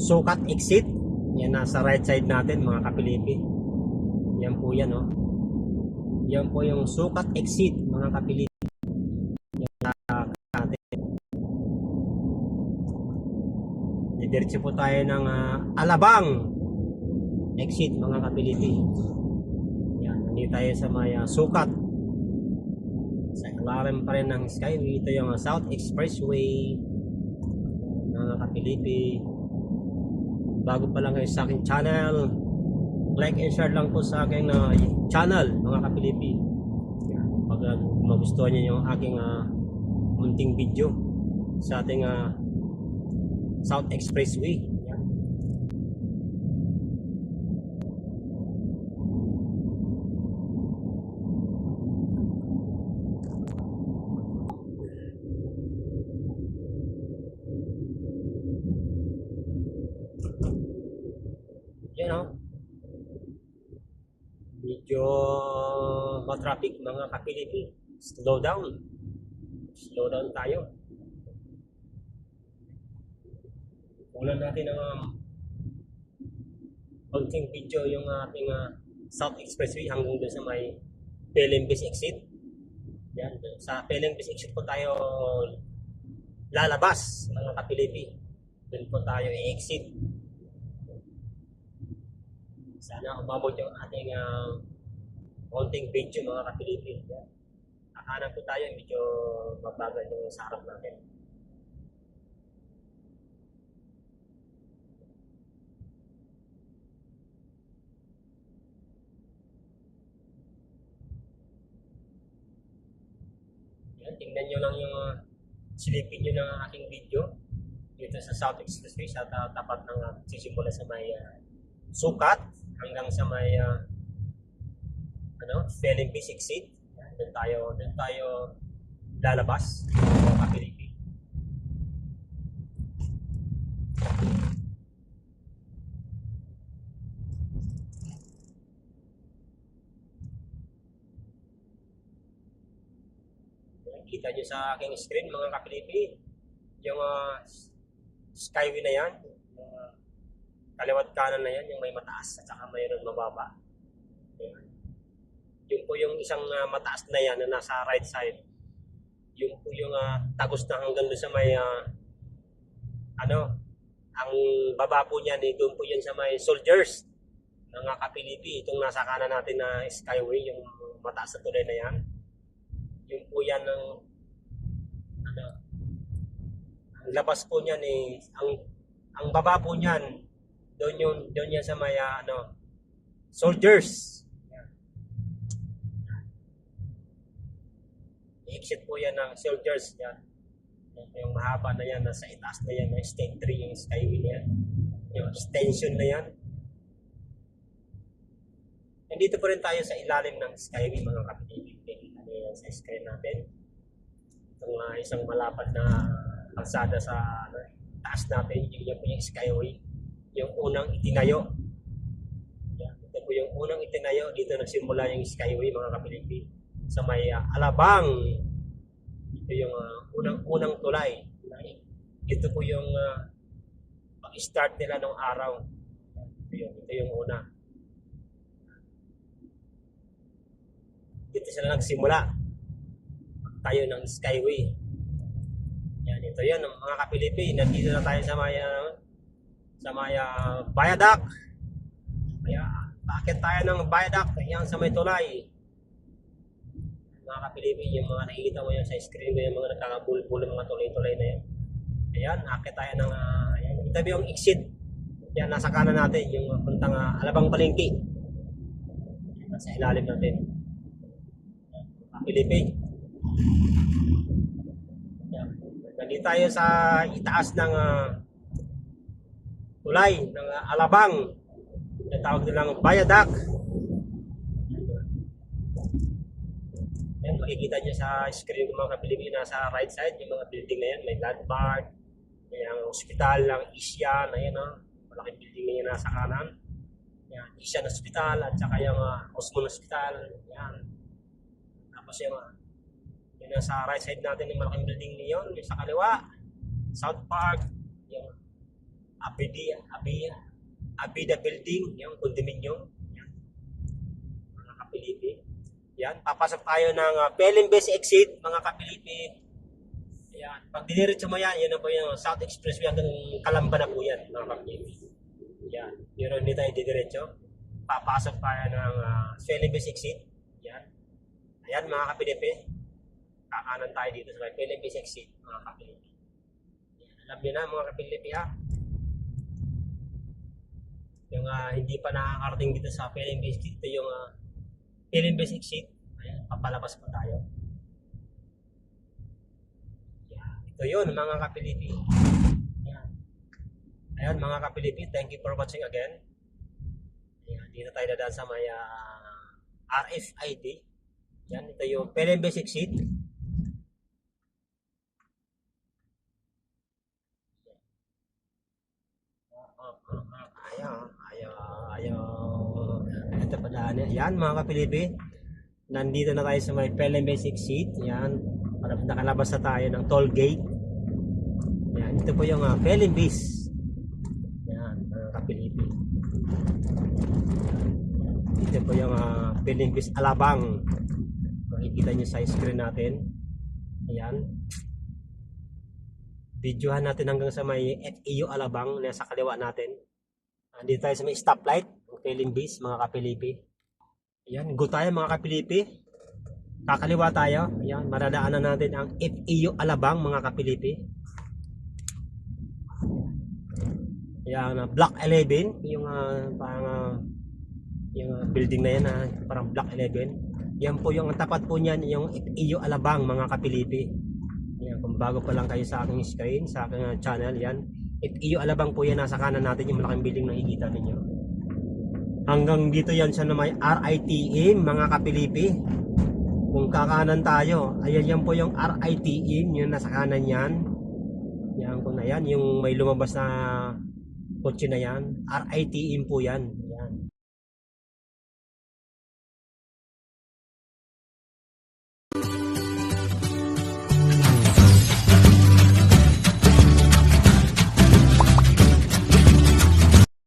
sukat exit. Yan nasa right side natin mga kapilipi. Yan po yan oh. Yan po yung sukat exit mga kapilipi. Yan natin. Didiretso po tayo ng ah, Alabang exit mga kapilipi. Yan, nandito tayo sa may ah, sukat. Sa ilalim pa rin ng Skyway. Ito yung ah, South Expressway mga kapilipi. Bago pa lang kayo sa aking channel, like and share lang po sa aking ah, channel mga kapilipi. Pag ah, magustuhan niyo yung aking ah, munting video sa ating ah, South Expressway. Yan. Yan o. Medyo matraffic mga kapilipi. Slow down. Slow down tayo. Ulan natin ng um, konting video yung ating uh, South Expressway hanggang doon sa may Pelembis exit. Yan. Sa Pelembis exit po tayo lalabas mga kapilipi. Doon po tayo i-exit. Sana umabot yung ating uh, konting video mga kapilipi. Yan. Akanan po tayo medyo mabagal yung sa harap natin. Yan, tingnan nyo lang yung silipin nyo ng aking video dito sa South Expressway sa ta- tapat ng uh, sisimula sa may uh, sukat hanggang sa may uh, ano, exit. Yan, doon tayo, doon tayo lalabas mga kapilipi. Kita nyo sa aking screen mga kapilipi yung uh, skyway na yan yung uh, kaliwat kanan na yan yung may mataas at saka mayroon mababa. Yun po yung isang uh, mataas na yan na nasa right side. Yun po yung uh, tagos na hanggang doon sa may uh, ano ang baba po niyan eh, doon po yun sa may soldiers ng uh, kapilipi. Itong nasa kanan natin na skyway yung mataas na tulay na yan. Yun po yan ng ano ang labas po niyan eh. Ang ang baba po niyan doon yung doon yan sa may ah, ano soldiers i-exit po yan ng soldiers yan yung, yung mahaba na yan nasa itaas na yan ng state 3 yung skyway yan yung extension na yan. Nandito po rin tayo sa ilalim ng skyway mga kapatid. Ano yan sa screen natin? Itong ah, isang malapad na kalsada sa ano, taas natin. Yun yan po yung skyway yung unang itinayo. Yan, ito po yung unang itinayo. Dito nagsimula yung skyway mga kapilipi sa may ah, Alabang ito yung ah, unang unang tulay ito po yung ah, pag-start nila nung araw. Ito yung, ito yung una. Dito sila nagsimula. Tayo ng skyway. Yan ito yan mga kapilipi nandito na tayo sa may ah, sa may ah, viaduct. Kaya bakit tayo ng viaduct. Yan sa may tulay mga kapilipi yung mga nakikita mo yan sa screen ko yung mga nagkakabulbul mga tulay-tulay na yan ayan akit tayo ng uh, ayan, ito yung exit yan nasa kanan natin yung puntang uh, Alabang Palengke nasa ilalim natin Pilipi. Yan. Nandito tayo sa itaas ng ah, tulay ng ah, Alabang. Yung tawag nilang viaduct. Yan, makikita nyo sa screen ng mga Pilipina sa right side, yung mga building na yan, may landmark, may ang hospital ng Isyan, ayan o, malaking building na yan nasa kanan. Yan, Isyan Hospital at saka yung uh, Osmond Hospital, yan. Tapos yung, uh, yung nasa right side natin yung malaking building niyon, yung sa kaliwa, South Park, yung Abidi, Abi, Abida Building, yung condominium. Yan. Mga kapilipi. Yan, papasok tayo ng uh, Base exit, mga kapilipi. Yan, pag diniretso mo yan, yan na po yung South Expressway hanggang Kalamba na po yan, mga kapilipi. Yan, pero hindi tayo didiretso. Papasok tayo ng uh, Base exit. Yan. Ayan, mga kapilipi. Kakanan tayo dito sa Base exit, mga kapilipi. Alam niyo na, mga kapilipi ha. Yung ah, hindi pa nakakarating dito sa Base dito yung uh, Base exit. Ayan, papalabas pa tayo. Yan. Ito yun, mga kapilipi. Ayan. Ayan, mga kapilipi, thank you for watching again. Ayan, dito tayo dadaan sa may ah, RFID. Yan, ito yung Base exit. Ayaw, ayaw, ayaw. Ito pa daan. Yan mga kapilipi. Nandito na tayo sa may Basic Seat. Yan. Para nakalabas na tayo ng toll gate. Yan. Ito po yung uh, Pelham Base. Yan mga kapilipi. Ito po yung uh, Pelham Base Alabang. Makikita nyo sa screen natin. Ayan. Videohan natin hanggang sa may FEU Alabang na sa kaliwa natin. Andito tayo sa may stoplight, Feeling Base, mga kapilipi. Ayan, go tayo mga kapilipi. Kakaliwa tayo. Ayan, maradaanan natin ang FEU Alabang, mga kapilipi. Ayan, uh, Block 11, yung uh, parang uh, yung uh, building na yan, uh, parang Block 11. Yan po yung tapat po niyan, yung FEU Alabang, mga kapilipi. Yan, kung bago pa lang kayo sa aking screen, sa aking uh, channel, yan. Iyo alabang po yan, nasa kanan natin yung malaking building na nakikita ninyo. Hanggang dito yan sa na may RITM, mga kapilipi. Kung kakanan tayo, ayan yan po yung RITM, yung nasa kanan yan. Yan po na yan, yung may lumabas na kotse na yan. RITM po yan.